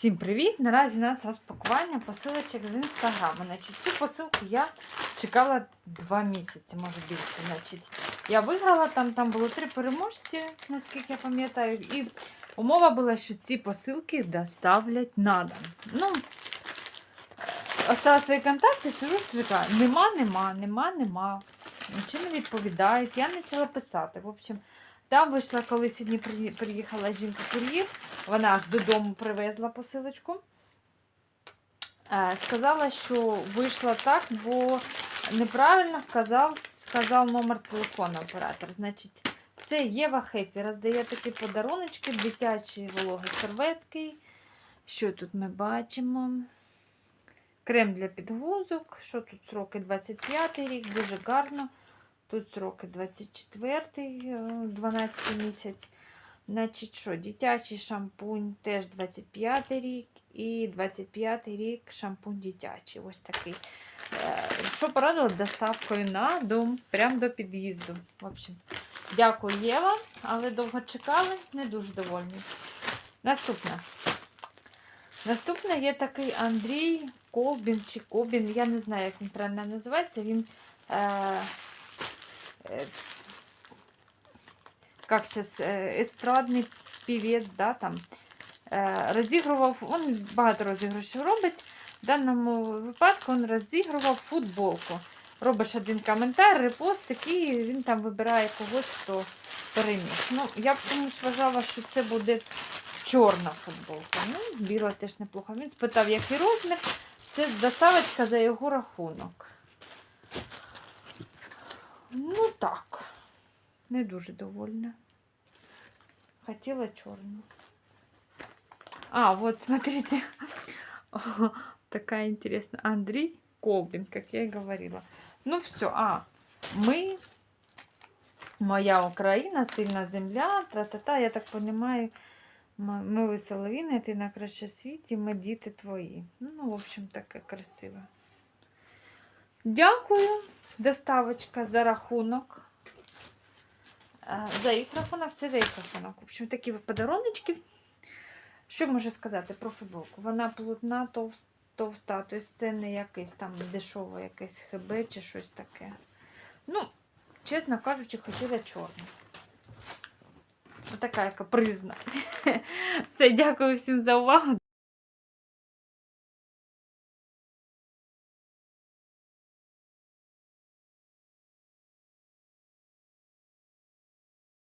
Всім привіт! Наразі у нас розпакування посилочок з інстаграму. Значить, цю посилку я чекала два місяці, може більше. Значить, я виграла там, там було три переможці, наскільки я пам'ятаю, і умова була, що ці посилки доставлять на дом. Ну, остала свої контакти, сижу, чекаю. Нема, нема, нема, нема. Нічого не відповідають. Я почала писати. В общем, там вийшла, коли сьогодні приїхала жінка-кур'єр, вона аж додому привезла посилочку. Е, Сказала, що вийшла так, бо неправильно вказав, сказав номер телефону оператор. Значить, це Єва Хеппі роздає такі подаруночки, дитячі вологі серветки. Що тут ми бачимо? Крем для підгузок. Що тут сроки 25 рік, дуже гарно. Тут сроки 24, е, 12 місяць. Значить, що, дитячий шампунь теж 25 рік і 25 рік шампунь дитячий. Ось такий. Е, Що порадило доставкою на дом, прямо до під'їзду. В общем, дякую, Єва, але довго чекали, не дуже довольні. Наступне. Наступне є такий Андрій Колбін чи Кобін. Я не знаю, як він правильно називається. Він. Е, как сейчас, естрадний півець, да, там, е, розігрував, він багато розіграшів робить. В даному випадку він розігрував футболку. Робиш один коментар, репост, і він там вибирає когось, хто переміг. Ну, я б комусь вважала, що це буде чорна футболка. Ну, біла теж неплохо. Він спитав, який розмір. Це доставочка за його рахунок. Ну так. Не дуже довольна. Хотела черную. А, вот смотрите. О, такая интересная. Андрей Колбин, как я и говорила. Ну все, а, мы, моя Украина, сильна земля, тра-та-та, я так понимаю, ми ми веселовіни, ти на краще світі, ми діти твої. Ну, в общем, таке красиве. Дякую, доставочка за рахунок. Е, За їх рахунок, це за їх рахунок. В общем, такі подаруночки. Що можу сказати про футболку? Вона плотна, товс- товста, тобто це не якийсь там дешевий якийсь хб чи щось таке. Ну, чесно кажучи, хотіла чорну. Така капризна. Все, дякую всім за увагу.